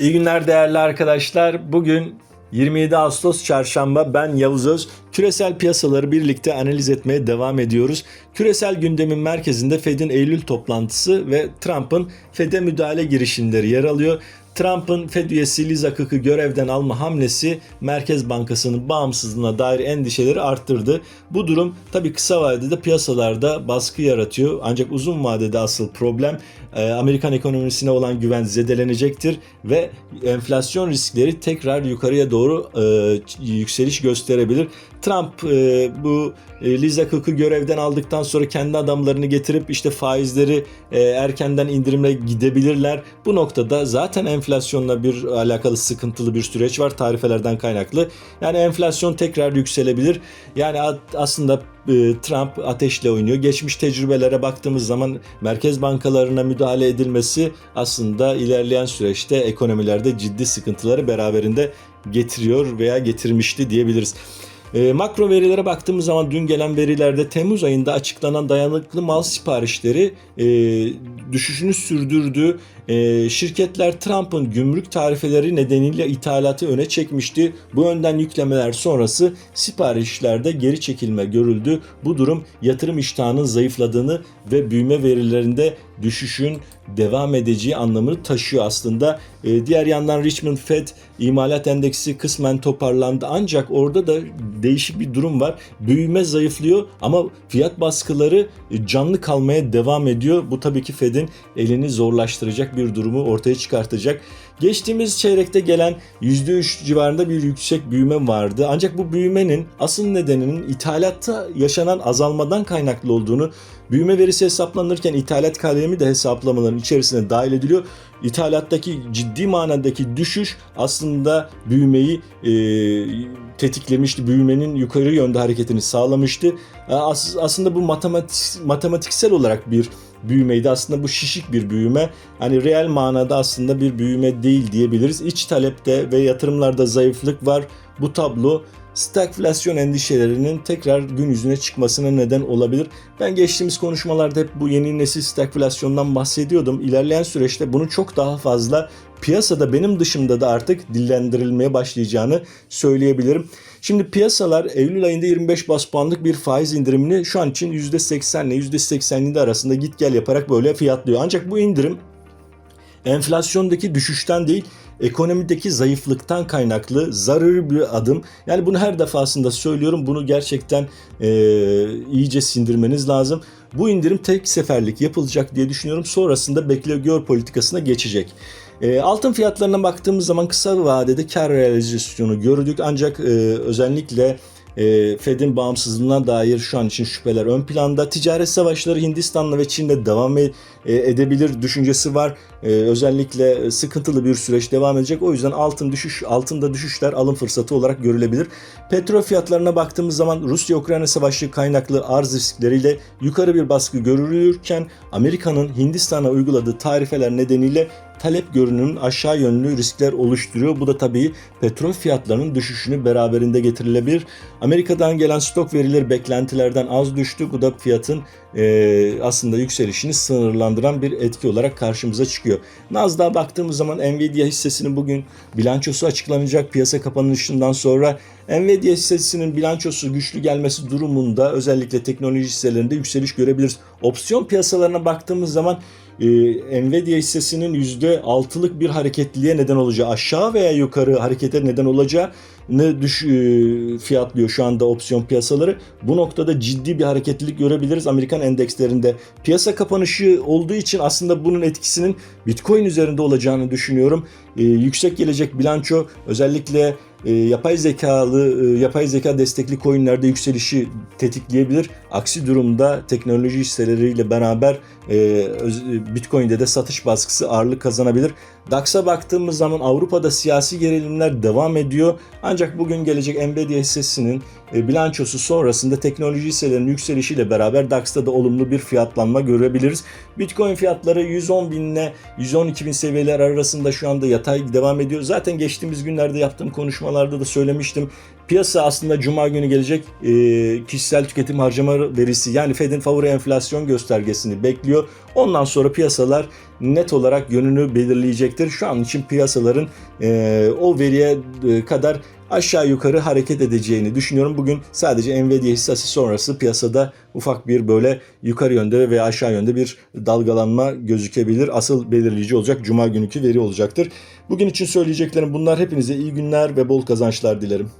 İyi günler değerli arkadaşlar. Bugün 27 Ağustos Çarşamba ben Yavuz Öz. Küresel piyasaları birlikte analiz etmeye devam ediyoruz. Küresel gündemin merkezinde Fed'in Eylül toplantısı ve Trump'ın Fed'e müdahale girişimleri yer alıyor. Trump'ın Fed üyesi Liz Cook'u görevden alma hamlesi Merkez Bankası'nın bağımsızlığına dair endişeleri arttırdı. Bu durum tabii kısa vadede piyasalarda baskı yaratıyor. Ancak uzun vadede asıl problem e, Amerikan ekonomisine olan güven zedelenecektir ve enflasyon riskleri tekrar yukarıya doğru e, yükseliş gösterebilir. Trump e, bu e, Liz Cook'u görevden aldıktan sonra kendi adamlarını getirip işte faizleri e, erkenden indirimle gidebilirler. Bu noktada zaten enflasyonla bir alakalı sıkıntılı bir süreç var tarifelerden kaynaklı. Yani enflasyon tekrar yükselebilir. Yani aslında e, Trump ateşle oynuyor. Geçmiş tecrübelere baktığımız zaman merkez bankalarına müdahale edilmesi aslında ilerleyen süreçte ekonomilerde ciddi sıkıntıları beraberinde getiriyor veya getirmişti diyebiliriz. E, makro verilere baktığımız zaman dün gelen verilerde Temmuz ayında açıklanan dayanıklı mal siparişleri e, düşüşünü sürdürdü. E, şirketler Trump'ın gümrük tarifeleri nedeniyle ithalatı öne çekmişti. Bu önden yüklemeler sonrası siparişlerde geri çekilme görüldü. Bu durum yatırım iştahının zayıfladığını ve büyüme verilerinde düşüşün devam edeceği anlamını taşıyor aslında. E, diğer yandan Richmond Fed imalat endeksi kısmen toparlandı ancak orada da değişik bir durum var. Büyüme zayıflıyor ama fiyat baskıları canlı kalmaya devam ediyor. Bu tabii ki Fed'in elini zorlaştıracak bir durumu ortaya çıkartacak. Geçtiğimiz çeyrekte gelen %3 civarında bir yüksek büyüme vardı. Ancak bu büyümenin asıl nedeninin ithalatta yaşanan azalmadan kaynaklı olduğunu, büyüme verisi hesaplanırken ithalat kalemi de hesaplamaların içerisine dahil ediliyor. İthalattaki ciddi manadaki düşüş aslında büyümeyi e, tetiklemişti. Büyümenin yukarı yönde hareketini sağlamıştı. As- aslında bu matematik, matematiksel olarak bir büyümeydi. Aslında bu şişik bir büyüme. Hani reel manada aslında bir büyüme değil diyebiliriz. İç talepte ve yatırımlarda zayıflık var. Bu tablo stagflasyon endişelerinin tekrar gün yüzüne çıkmasına neden olabilir. Ben geçtiğimiz konuşmalarda hep bu yeni nesil stagflasyondan bahsediyordum. İlerleyen süreçte bunun çok daha fazla piyasada benim dışımda da artık dillendirilmeye başlayacağını söyleyebilirim. Şimdi piyasalar Eylül ayında 25 bas puanlık bir faiz indirimini şu an için %80 ile %87 arasında git gel yaparak böyle fiyatlıyor. Ancak bu indirim enflasyondaki düşüşten değil ekonomideki zayıflıktan kaynaklı zararlı bir adım. Yani bunu her defasında söylüyorum. Bunu gerçekten e, iyice sindirmeniz lazım. Bu indirim tek seferlik yapılacak diye düşünüyorum. Sonrasında bekle gör politikasına geçecek. E, altın fiyatlarına baktığımız zaman kısa vadede kar realizasyonu gördük. Ancak e, özellikle e, Fed'in bağımsızlığına dair şu an için şüpheler ön planda. Ticaret savaşları Hindistan'la ve Çin'le devam e- edebilir düşüncesi var. E, özellikle sıkıntılı bir süreç devam edecek. O yüzden altın düşüş, altında düşüşler alım fırsatı olarak görülebilir. Petrol fiyatlarına baktığımız zaman Rusya-Ukrayna savaşı kaynaklı arz riskleriyle yukarı bir baskı görülürken Amerika'nın Hindistan'a uyguladığı tarifeler nedeniyle talep görünümün aşağı yönlü riskler oluşturuyor. Bu da tabii petrol fiyatlarının düşüşünü beraberinde getirilebilir. Amerika'dan gelen stok verileri beklentilerden az düştü. Bu da fiyatın e, aslında yükselişini sınırlandıran bir etki olarak karşımıza çıkıyor. Nasdaq'a baktığımız zaman Nvidia hissesinin bugün bilançosu açıklanacak piyasa kapanışından sonra Nvidia hissesinin bilançosu güçlü gelmesi durumunda özellikle teknoloji hisselerinde yükseliş görebiliriz. Opsiyon piyasalarına baktığımız zaman e, Nvidia hissesinin %6'lık bir hareketliliğe neden olacağı, aşağı veya yukarı harekete neden olacağı ne düş e, fiyatlıyor şu anda opsiyon piyasaları. Bu noktada ciddi bir hareketlilik görebiliriz Amerikan endekslerinde. Piyasa kapanışı olduğu için aslında bunun etkisinin Bitcoin üzerinde olacağını düşünüyorum. E, yüksek gelecek bilanço özellikle e, yapay zekalı e, yapay zeka destekli coinlerde yükselişi tetikleyebilir. Aksi durumda teknoloji hisseleriyle beraber e, öz- Bitcoin'de de satış baskısı ağırlık kazanabilir. DAX'a baktığımız zaman Avrupa'da siyasi gerilimler devam ediyor. Ancak bugün gelecek Nvidia hissesinin e, bilançosu sonrasında teknoloji hisselerinin yükselişiyle beraber DAX'ta da olumlu bir fiyatlanma görebiliriz. Bitcoin fiyatları 110 bin ile 112 bin seviyeler arasında şu anda yatay devam ediyor. Zaten geçtiğimiz günlerde yaptığım konuşmalarda da söylemiştim. Piyasa aslında cuma günü gelecek e, kişisel tüketim harcama verisi yani Fed'in favori enflasyon göstergesini bekliyor. Ondan sonra piyasalar net olarak yönünü belirleyecektir. Şu an için piyasaların e, o veriye e, kadar aşağı yukarı hareket edeceğini düşünüyorum. Bugün sadece Nvidia hissesi sonrası piyasada ufak bir böyle yukarı yönde veya aşağı yönde bir dalgalanma gözükebilir. Asıl belirleyici olacak Cuma günkü veri olacaktır. Bugün için söyleyeceklerim bunlar. Hepinize iyi günler ve bol kazançlar dilerim.